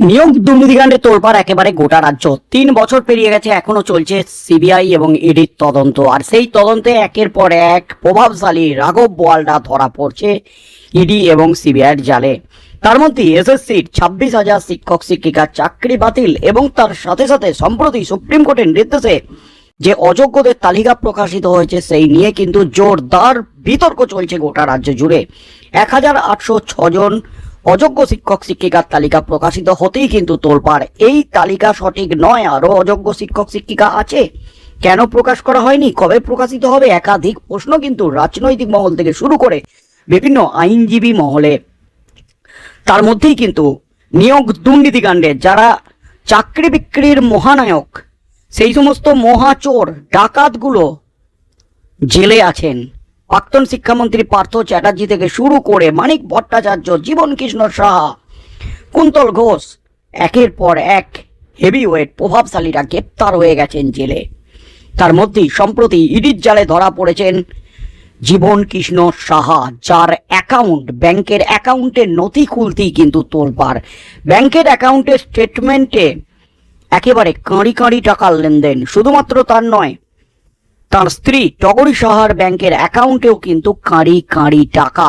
নিয়োগ দুর্নীতিকাণ্ডে তোলপাড় একেবারে গোটা রাজ্য। তিন বছর পেরিয়ে গেছে, এখনও চলছে সিবিআই এবং ইডির তদন্ত। আর সেই তদন্তে একের পর এক প্রভাবশালী রাঘব বোয়ালরা ধরা পড়ছে ইডি এবং সিবিআইয়ের জালে। তার মধ্যে এসএসসির ছাব্বিশ হাজার শিক্ষক শিক্ষিকার চাকরি বাতিল এবং তার সাথে সাথে সম্প্রতি সুপ্রিম কোর্টের নির্দেশে যে অযোগ্যদের তালিকা প্রকাশিত হয়েছে, সেই নিয়ে কিন্তু জোরদার বিতর্ক চলছে গোটা রাজ্য জুড়ে। এক হাজার আটশো ছজন অযোগ্য শিক্ষক শিক্ষিকার তালিকা প্রকাশিত হতেই কিন্তু তোলপাড়। এই তালিকা সঠিক নয়, আরও অযোগ্য শিক্ষক শিক্ষিকা আছে? কেন প্রকাশ করা হয়নি? কবে প্রকাশিত হবে? একাধিক প্রশ্ন কিন্তু রাজনৈতিক মহল থেকে শুরু করে বিভিন্ন আইনজীবী মহলে। তার মধ্যেই কিন্তু নিয়োগ দুর্নীতিকাণ্ডে যারা চাকরি বিক্রির মহানায়ক, সেই সমস্ত মহাচোর, ডাকাতগুলো জেলে আছেন। প্রাক্তন শিক্ষামন্ত্রী পার্থ চ্যাটার্জি থেকে শুরু করে মানিক ভট্টাচার্য, জীবন কৃষ্ণ সাহা, কুন্তল ঘোষ, একের পর এক হেভিওয়েট প্রভাবশালীরা গ্রেপ্তার হয়ে গেছেন জেলে। তার মধ্যেই সম্প্রতি ইডির জালে ধরা পড়েছেন জীবন কৃষ্ণ সাহা, যার অ্যাকাউন্ট ব্যাংকের অ্যাকাউন্টের নথি খুলতেই কিন্তু তোলপাড়। ব্যাংকের অ্যাকাউন্টের স্টেটমেন্টে একেবারে কাঁড়ি কাঁড়ি টাকার লেনদেন, শুধুমাত্র তার নয় তার স্ত্রী টগরী সাহার ব্যাংকের অ্যাকাউন্টেও কিন্তু কাঁড়ি কাঁড়ি টাকা।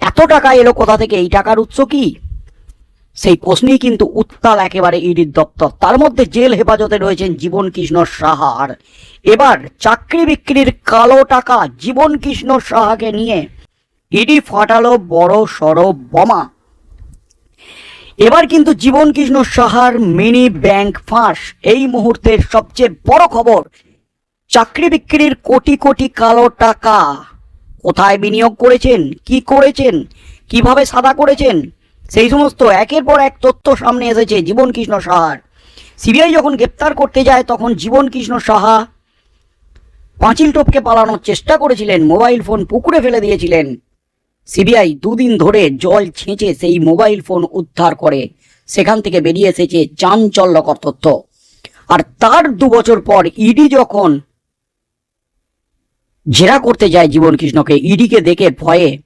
এত টাকা এলো কোথা থেকে? এই টাকার উৎস কি? সেই প্রশ্নেই কিন্তু উত্তাল একেবারে ইডির দপ্তর। তার মধ্যে জেল হেফাজতে রয়েছেন জীবন কৃষ্ণ সাহার। এবার চাকরি বিক্রির কালো টাকা জীবন কৃষ্ণ সাহাকে নিয়ে ইডি ফাটালো বড় সড় বোমা। এবার কিন্তু জীবন কৃষ্ণ সাহার মিনি ব্যাংক ফাঁস। এই মুহূর্তের সবচেয়ে বড় খবর চাকরি বিক্রির কোটি কোটি কালো টাকা। কোথায় বিনিয়োগ করেছেন? কি করেছেন? কীভাবে সাদা করেছেন? সেই সমস্ত একের পর এক তথ্য সামনে এসেছে জীবন কৃষ্ণ সাহার। সিবিআই যখন গ্রেপ্তার করতে যায়, তখন জীবন কৃষ্ণ সাহা পাঁচিল টপকে পালানোর চেষ্টা করেছিলেন, মোবাইল ফোন পুকুরে ফেলে দিয়েছিলেন। সিবিআই দুদিন ধরে জল ছেঁচে সেই মোবাইল ফোন উদ্ধার করে। সেখান থেকে বেরিয়ে এসেছে চাঞ্চল্যকর তথ্য। আর তার দু বছর পর ইডি যখন জেরা করতে যায় জীবন কৃষ্ণকে, ইডিকে দেখে ভয়ে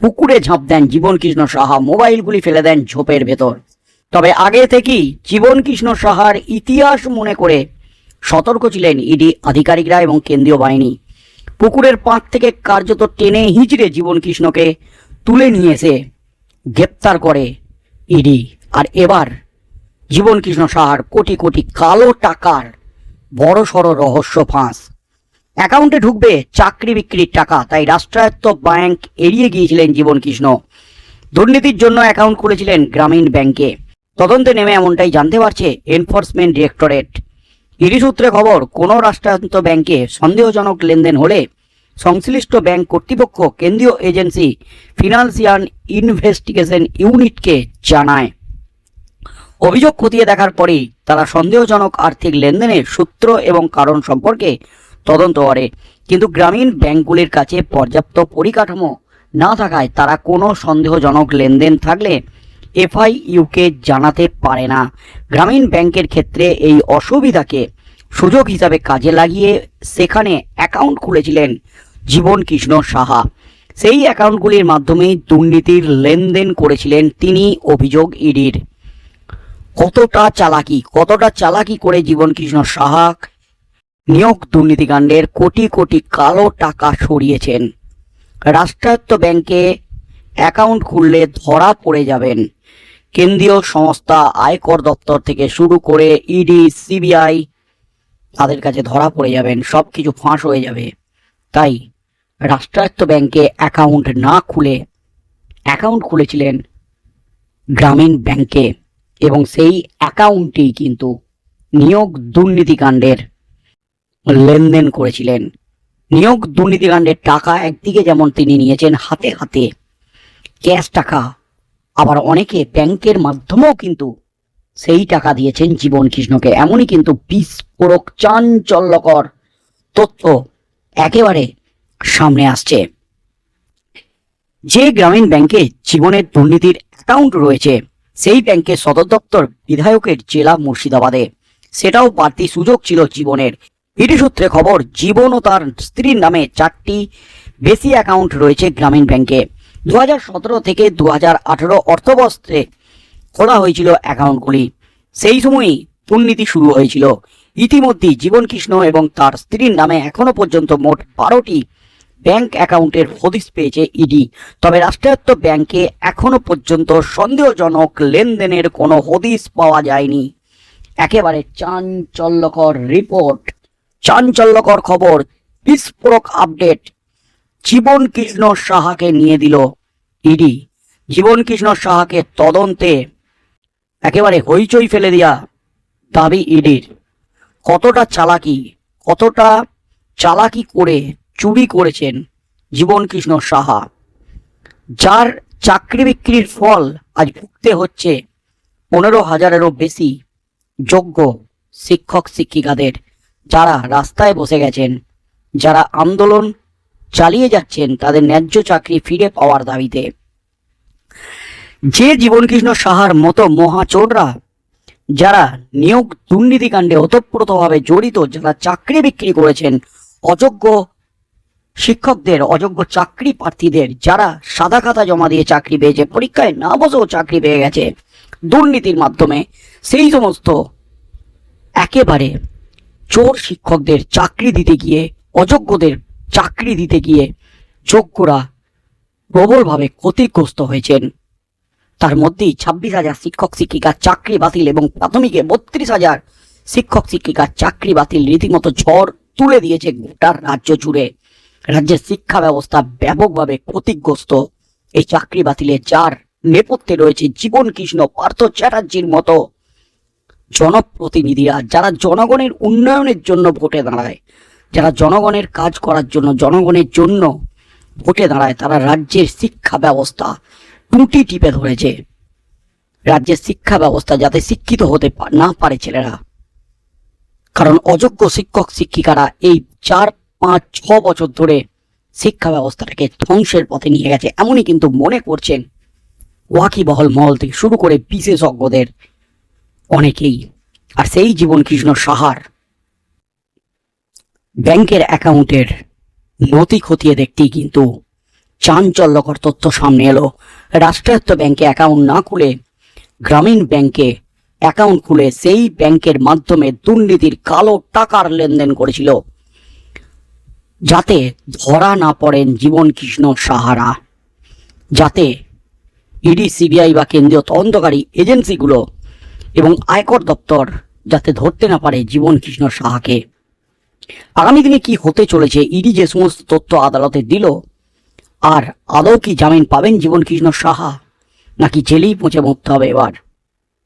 পুকুরে ঝাঁপ দেন জীবন কৃষ্ণ সাহা, মোবাইলগুলি ফেলে দেন ঝোপের ভেতর। তবে আগে থেকেই জীবন কৃষ্ণ সাহার ইতিহাস মনে করে সতর্ক ছিলেন ইডি আধিকারিকরা এবং কেন্দ্রীয় বাহিনী। পুকুরের পাঁক থেকে কার্যত টেনে হিঁচড়ে জীবন কৃষ্ণকে তুলে নিয়ে এসে গ্রেপ্তার করে ইডি। আর এবার জীবন কৃষ্ণ সাহার কোটি কোটি কালো টাকার বড় সড় রহস্য ফাঁস। অ্যাকাউন্টে ঢুকবে চাকরি বিক্রির টাকা, তাই রাষ্ট্রায়ত্ত ব্যাংক এড়িয়ে গিয়েছিলেন জীবন কৃষ্ণ। দুর্নীতির জন্য অ্যাকাউন্ট খুলেছিলেন গ্রামীণ ব্যাংকে। তদন্তে নেমে এমনটাই জানতে পারছে এনফোর্সমেন্ট ডিরেক্টরেট। ইডি সূত্রে খবর, কোনো রাষ্ট্রায়ত্ত ব্যাংকে সন্দেহজনক লেনদেন হলে সংশ্লিষ্ট ব্যাংক কর্তৃপক্ষ কেন্দ্রীয় এজেন্সি ফিনান্সিয়াল ইনভেস্টিগেশন ইউনিটকে জানায়। অভিযোগ খতিয়ে দেখার পরেই তারা সন্দেহজনক আর্থিক লেনদেনের সূত্র এবং কারণ সম্পর্কে তদন্ত করে। কিন্তু গ্রামীণ ব্যাংকগুলির কাছে পর্যাপ্ত পরিকাঠামো না থাকায় তারা কোনো সন্দেহজনক লেনদেন থাকলে এফআইইউকে জানাতে পারে না। গ্রামীণ ব্যাংকের ক্ষেত্রে এই অসুবিধাকে সুযোগ হিসাবে কাজে লাগিয়ে সেখানে অ্যাকাউন্ট খুলেছিলেন জীবন কৃষ্ণ সাহা। সেই অ্যাকাউন্টগুলির মাধ্যমেই দুর্নীতির লেনদেন করেছিলেন তিনি, অভিযোগ ইডির। কতটা চালাকি কতটা চালাকি করে জীবন কৃষ্ণ সাহা নিয়োগ দুর্নীতিকাণ্ডের কোটি কোটি কালো টাকা সরিয়েছেন। রাষ্ট্রায়ত্ত ব্যাংকে অ্যাকাউন্ট খুললে ধরা পড়ে যাবেন। কেন্দ্রীয় সংস্থা আয়কর দপ্তর থেকে শুরু করে ইডি, সিবিআই তাদের কাছে ধরা পড়ে যাবেন সব কিছু ফাঁস হয়ে যাবে। তাই রাষ্ট্রায়ত্ত ব্যাংকে অ্যাকাউন্ট না খুলে, অ্যাকাউন্ট খুলেছিলেন গ্রামীণ ব্যাংকে এবং সেই অ্যাকাউন্টেই কিন্তু নিয়োগ দুর্নীতিকাণ্ডের লেনদেন করেছিলেন। নিয়োগ দুর্নীতিকাণ্ডের টাকা একদিকে যেমন তিনি নিয়েছেন হাতে হাতে, ক্যাশ টাকা, আবার অনেকে ব্যাংকের মাধ্যমেও কিন্তু সেই টাকা দিয়েছেন জীবন কৃষ্ণকে। এমনই কিন্তু বিস্ফোরক চাঞ্চল্যকর তথ্য একেবারে সামনে আসছে। যে গ্রামীণ ব্যাংকে জীবনের দুর্নীতির অ্যাকাউন্ট রয়েছে, সেই ব্যাংকের সদর দপ্তর বিধায়কের জেলা মুর্শিদাবাদে। সেটাও বাড়তি সুযোগ ছিল জীবনের। ইডি সূত্রে খবর, জীবন ও তার স্ত্রীর নামে চারটি বেশি অ্যাকাউন্ট রয়েছে গ্রামীণ ব্যাংকে দু হাজার সতেরো থেকে দু হাজার আঠেরো অর্থবস্ত্রে খোলা হয়েছিল অ্যাকাউন্টগুলি সেই সময়ই দুর্নীতি শুরু হয়েছিল। ইতিমধ্যেই জীবন কৃষ্ণ এবং তার স্ত্রীর নামে এখনও পর্যন্ত মোট বারোটি ব্যাংক অ্যাকাউন্টের হদিশ পেয়েছে ইডি তবে রাষ্ট্রায়ত্ত ব্যাংকে এখনও পর্যন্ত সন্দেহজনক লেনদেনের কোনো হদিশ পাওয়া যায়নি। একেবারে চাঞ্চল্যকর রিপোর্ট চাঞ্চল্যকর খবর, বিস্ফোরক আপডেট। জীবন কৃষ্ণ সাহাকে নিয়ে দিল ইডি। জীবন কৃষ্ণ সাহাকে তদন্তে একেবারে হইচই ফেলে দেয়া দাবি ইডির। কতটা চালাকি কতটা চালাকি করে চুরি করেছেন জীবন কৃষ্ণ সাহা। যার চাকরি বিক্রির ফল আজ ভুগতে হচ্ছে পনেরো হাজারেরও বেশি যোগ্য শিক্ষক শিক্ষিকাদের যারা রাস্তায় বসে গেছেন, যারা আন্দোলন চালিয়ে যাচ্ছেন, তাদের ন্যায্য চাকরি ফিরে পাওয়ার দাবিতে। যে জীবনকৃষ্ণ সাহার মতো মহাচোররা, যারা নিয়োগ দুর্নীতিকাণ্ডে ওতপ্রোতভাবে জড়িত, যারা চাকরি বিক্রি করেছেন অযোগ্য শিক্ষকদের, অযোগ্য চাকরি প্রার্থীদের, যারা সাদা খাতা জমা দিয়ে চাকরি পেয়েছে, পরীক্ষায় না বসেও চাকরি পেয়ে গেছে দুর্নীতির মাধ্যমে, সেই সমস্ত একেবারে চোর শিক্ষকদের চাকরি দিতে গিয়ে, অযোগ্যদের চাকরি দিতে গিয়ে যোগ্যরা প্রবলভাবে ক্ষতিগ্রস্ত হয়েছেন। তার মধ্যেই ছাব্বিশ হাজার শিক্ষক শিক্ষিকার চাকরি বাতিল এবং প্রাথমিকে বত্রিশ হাজার শিক্ষক শিক্ষিকার চাকরি বাতিল রীতিমতো ঝড় তুলে দিয়েছে গোটার রাজ্য জুড়ে। রাজ্যের শিক্ষা ব্যবস্থা ব্যাপকভাবে ক্ষতিগ্রস্ত। এই চাকরি বাতিলে যার নেপথ্যে রয়েছে জীবন কৃষ্ণ পার্থ চ্যাটার্জির মতো জনপ্রতিনিধিরা যারা জনগণের উন্নয়নের জন্য ভোটে দাঁড়ায়, যারা জনগণের কাজ করার জন্য, জনগণের জন্য ভোটে দাঁড়ায়, তারা রাজ্যের শিক্ষা ব্যবস্থা টুটি টিপে ধরেছে। রাজ্যের শিক্ষা ব্যবস্থা যাতে শিক্ষিত হতে না পারে ছেলেরা। কারণ অযোগ্য শিক্ষক, শিক্ষিকারা এই চার, পাঁচ, ছ বছর ধরে শিক্ষা ব্যবস্থাটাকে ধ্বংসের পথে নিয়ে গেছে। এমনই কিন্তু মনে করছেন ওয়াকিবহল মহল থেকে শুরু করে বিশেষজ্ঞদের অনেকেই। আর সেই জীবন কৃষ্ণ সাহার। ব্যাংকের অ্যাকাউন্টের নথি খতিয়ে দেখতেই কিন্তু চাঞ্চল্যকর তথ্য সামনে এলো। রাষ্ট্রায়ত্ত ব্যাংকে অ্যাকাউন্ট না খুলে গ্রামীণ ব্যাংকে অ্যাকাউন্ট খুলে সেই ব্যাংকের মাধ্যমে দুর্নীতির কালো টাকার লেনদেন করেছিল। যাতে ধরা না পড়েন জীবন কৃষ্ণ সাহারা। যাতে ইডি, সিবিআই বা কেন্দ্রীয় তদন্তকারী এজেন্সিগুলো এবং আয়কর দপ্তর যাতে ধরতে না পারে জীবন কৃষ্ণ সাহাকে আগামী দিনে কি হতে চলেছে? ইডি যে সমস্ত তথ্য আদালতে দিল, আর আদৌ কি জামিন পাবেন জীবন কৃষ্ণ সাহা? নাকি জেলেই পৌঁছে মরতে হবে এবার?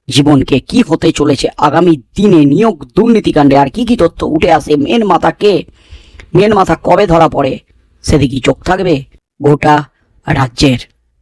জীবনকে কি হতে চলেছে? আগামী দিনে নিয়োগ দুর্নীতিকাণ্ডে আর কি কি তথ্য উঠে আসে? মেন মাথা কে? মেন মাথা কবে ধরা পড়ে? সেদিকে চোখ থাকবে? গোটা রাজ্যের